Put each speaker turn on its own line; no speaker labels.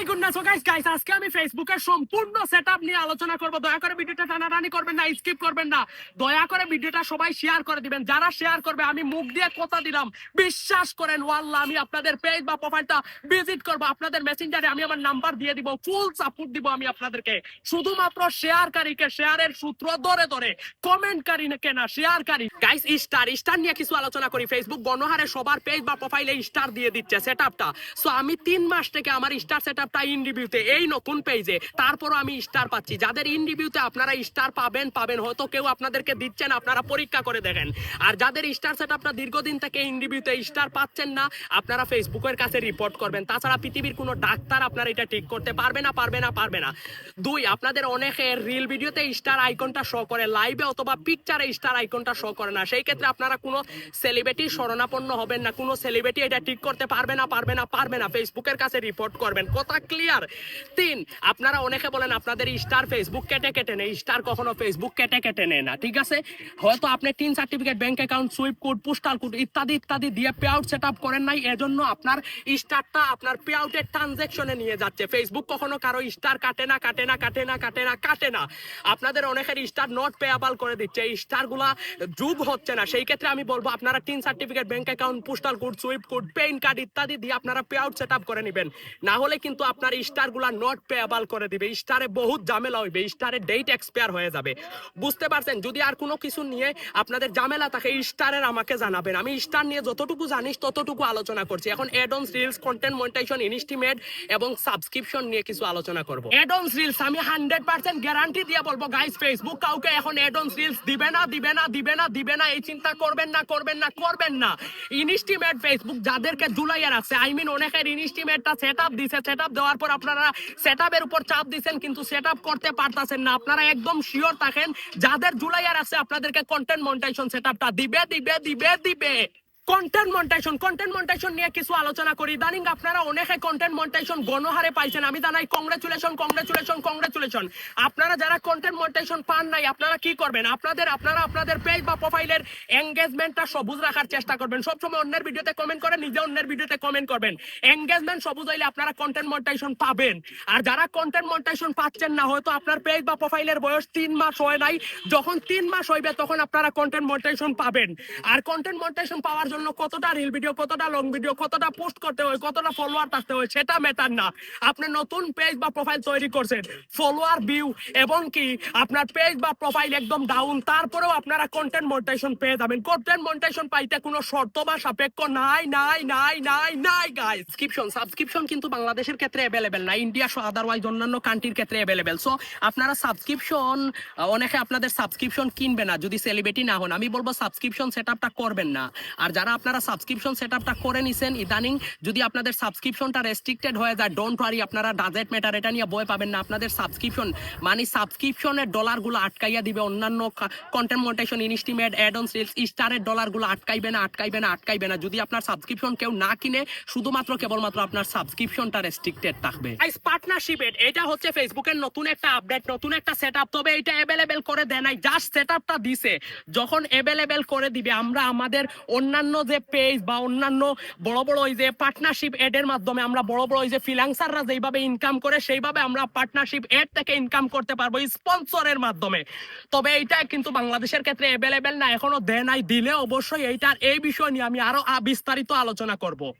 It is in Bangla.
My goodness. O guys guys আজকে আমি ফেসবুকের সম্পূর্ণ সেটআপ নিয়ে আলোচনা করব। দয়া করে ভিডিওটা টানাটানি করবেন না স্কিপ করবেন না। দয়া করে ভিডিওটা সবাই শেয়ার করে দিবেন। যারা শেয়ার করবে, আমি মুখ দিয়ে কথা দিলাম। বিশ্বাস করেন, ওয়াল্লাহ, আমি আপনাদের পেজ বা প্রোফাইলটা ভিজিট করব। আপনাদের মেসেঞ্জারে আমি আমার নাম্বার দিয়ে দিব ফুল সাপোর্ট দিব আমি আপনাদেরকে। শুধুমাত্র শেয়ারকারীকে শেয়ারের সূত্র ধরে ধরে কমেন্টকারীকে না শেয়ারকারী গাইস স্টার স্টার নিয়ে কিছু আলোচনা করি। ফেসবুক গণহারে সবার পেজ বা প্রোফাইলে স্টার দিয়ে দিচ্ছে সেটআপটা সো আমি তিন মাস থেকে আমার স্টার সেটআপটা ইন এই নতুন পেজে তারপরও আমি স্টার পাচ্ছি। যাদের ইন আপনারা স্টার পাবেন পাবেন। হয়তো কেউ আপনাদেরকে দিচ্ছেন, আপনারা পরীক্ষা করে দেখেন। আর যাদের স্টার সেটআপটা দীর্ঘদিন থেকে ইন স্টার পাচ্ছেন না, আপনারা ফেসবুকের কাছে রিপোর্ট করবেন। তাছাড়া পৃথিবীর কোনো ডাক্তার আপনারা এটা ঠিক করতে পারবে না পারবে না পারবে না। দুই, আপনাদের অনেকে রিল ভিডিওতে স্টার আইকনটা শো করে। লাইভে অথবা পিকচারে স্টার আইকনটা শো করে না। সেই ক্ষেত্রে আপনারা কোনো সেলিব্রিটি শরণাপন্ন হবেন না। কোনো সেলিব্রিটি এটা ঠিক করতে পারবে না পারবে না পারবে না। ফেসবুকের কাছে রিপোর্ট করবেন। কথা ক্লিয়ার তিন, আপনারা অনেকে বলেন আপনাদের স্টার ফেসবুক কেটে কেটে নেই স্টার কখনো ফেসবুক কেটে কেটে নেয় না, ঠিক আছে? হয়তো আপনি তিন certificate bank account swift code postal code ইত্যাদি ইত্যাদি দিয়ে পে আউট সেট করেন নাই, এজন্য আপনার স্টারটা আপনার পে আউটের ট্রানজেকশনে নিয়ে যাচ্ছে। ফেসবুক কখনো কারও স্টার কাটে না কাটে না কাটে না কাটে না কাটে না। আপনাদের অনেকের স্টার নট পেয়াবল করে দিচ্ছে, এই স্টারগুলা যুগ হচ্ছে না। সেই ক্ষেত্রে আমি বলব, আপনারা তিন certificate bank account postal code swift code PAN card ইত্যাদি দিয়ে আপনারা পে আউট সেট করে নেবেন। না হলে কিন্তু আপনার স্টারগুলা নট পেয়াবল করে দিবে। স্টারে বহুত ঝামেলা হইবে, স্টারে ডেট এক্সপায়ার হয়ে যাবে। বুঝতে পারছেন? যদি আর কোনো কিছু নিয়ে আপনাদের ঝামেলা থাকে, স্টারের আমাকে জানাবেন। আমি স্টার নিয়ে যতটুকু জানিস, ততটুকু আলোচনা করছি। এখন অ্যাডন্স রিলস কন্টেন্ট মনিটাইজেশন ইনস্টিমেট এবং সাবস্ক্রিপশন নিয়ে কিছু আলোচনা করব। অ্যাডন্স রিলস আমি হান্ড্রেড পার্সেন্ট গ্যারান্টি দিয়ে বলব গাইস ফেসবুক কাউকে এখন অ্যাডন্স রিলস দিবে না দিবে না দিবে না দিবে না, এই চিন্তা করবেন না করবেন না করবেন না। ইনস্টিমেট ফেসবুক যাদেরকে জুলাইয়ের আছে আই মিন অনেকের ইনস্টিমেটটা সেট আপ দিছে সেট দেওয়ার পর আপনারা সেট উপর চাপ দিচ্ছেন কিন্তু সেট করতে পারতাছেন না। আপনারা একদম শিওর থাকেন, যাদের জুলাই আর আছে, আপনাদেরকে কন্টেন্ট মনিটাইজেশন সেট দিবে দিবে দিবে দিবে। কন্টেন্ট মনিটাইজেশন কন্টেন্ট মনিটাইজেশন নিয়ে কিছু আলোচনা করি। ইদানিং আপনারা অনেকে কন্টেন্ট মনিটাইজেশন গণহারে পাইছেন। আমি জানাই কংগ্রেচুলেশন কংগ্রেচুলেশন কংগ্রেচুলেশন আপনারা যারা কন্টেন্ট মনিটাইজেশন পান নাই, আপনারা কি করবেন? আপনাদের, আপনারা আপনাদের পেজ বা প্রোফাইলের এঙ্গেজমেন্টটা সবুজ রাখার চেষ্টা করবেন। সবসময় অন্যের ভিডিওতে কমেন্ট করেন নিজে অন্যের ভিডিওতে কমেন্ট করবেন। এঙ্গেজমেন্ট সবুজ হইলে আপনারা কন্টেন্ট মনিটাইজেশন পাবেন। আর যারা কন্টেন্ট মনিটাইজেশন পাচ্ছেন না, হয়তো আপনার পেজ বা প্রোফাইলের বয়স তিন মাস হয় নাই। যখন তিন মাস হইবে, তখন আপনারা কন্টেন্ট মনিটাইজেশন পাবেন। আর কন্টেন্ট মনিটাইজেশন পাওয়ার জন্য কতটা রিল ভিডিও কতটা লং ভিডিও কতটা পোস্ট করতে হয়, কতটা ফলোয়ার থাকতে হয়, সেটা ম্যাটার না। আপনি নতুন পেজ বা প্রোফাইল তৈরি করছেন ফলোয়ার ভিউ এবং কি আপনার পেজ বা প্রোফাইল একদম ডাউন তারপরেও আপনারা কন্টেন্ট মনিটাইজেশন পেয়ে যাবেন। কন্টেন্ট মনিটাইজেশন পাইতে কোনো শর্ত বা সাপেক্ষ নাই নাই নাই নাই নাই গাইস সাবস্ক্রিপশন সাবস্ক্রিপশন কিন্তু বাংলাদেশের ক্ষেত্রে অ্যাভেলেবেল না ইন্ডিয়া সহ আদারওয়াইজ অন্যান্য কান্ট্রির ক্ষেত্রে অ্যাভেলেবেল সো আপনারা সাবস্ক্রিপশন অনেকে আপনাদের সাবস্ক্রিপশন কিনবে না, যদি সেলিব্রিটি না হন। আমি বলব সাবস্ক্রিপশন সেটআপটা করবেন না। আর যারা আপনারা সাবস্ক্রিপশন সেটআপটা করে নিছেন, ইদানিং যদি আপনাদের সাবস্ক্রিপশনটা রেস্ট্রিক্টেড হয়ে যায় ডোন্ট ওয়ারি আপনারা ডাজেট ম্যাটার এটা নিয়ে বই পাবেন না। আপনাদের সাবস্ক্রিপশন মানে সাবস্ক্রিপশনের ডলারগুলো আটকাইয়া দিবে। অন্যান্য কন্টেন্ট মনিটাইজেশন ইনস্টিমেট অ্যাডন্স রিলস স্টারের ডলারগুলো আটকাইবে না আটকাইবে না আটকাইবে না। যদি আপনার সাবস্ক্রিপশন কেউ না কিনে, শুধুমাত্র কেবলমাত্র আপনার সাবস্ক্রিপশনটা রেস্ট্রিক্টেড থাকবে। পার্টনারশিপ এটা হচ্ছে ফেসবুকের নতুন একটা আপডেট নতুন একটা সেটআপ তবে এটা অ্যাভেলেবেল করে দেয় নাই জাস্ট সেটআপটা দিছে। যখন অ্যাভেলেবেল করে দিবে, আমরা আমাদের অন্যান্য যে পেজ বা অন্যান্য বড় বড় ওই যে পার্টনারশিপ এড এর মাধ্যমে আমরা বড় বড় ওই যে ফিলান্সাররা যেভাবে ইনকাম করে, সেইভাবে আমরা পার্টনারশিপ এড থেকে ইনকাম করতে পারব স্পন্সরের মাধ্যমে। তবে এইটা কিন্তু বাংলাদেশের ক্ষেত্রে অ্যাভেলেবেল না, এখনও দেয় নাই, দিলে অবশ্যই এইটার, এই বিষয় নিয়ে আমি আরও বিস্তারিত আলোচনা করব।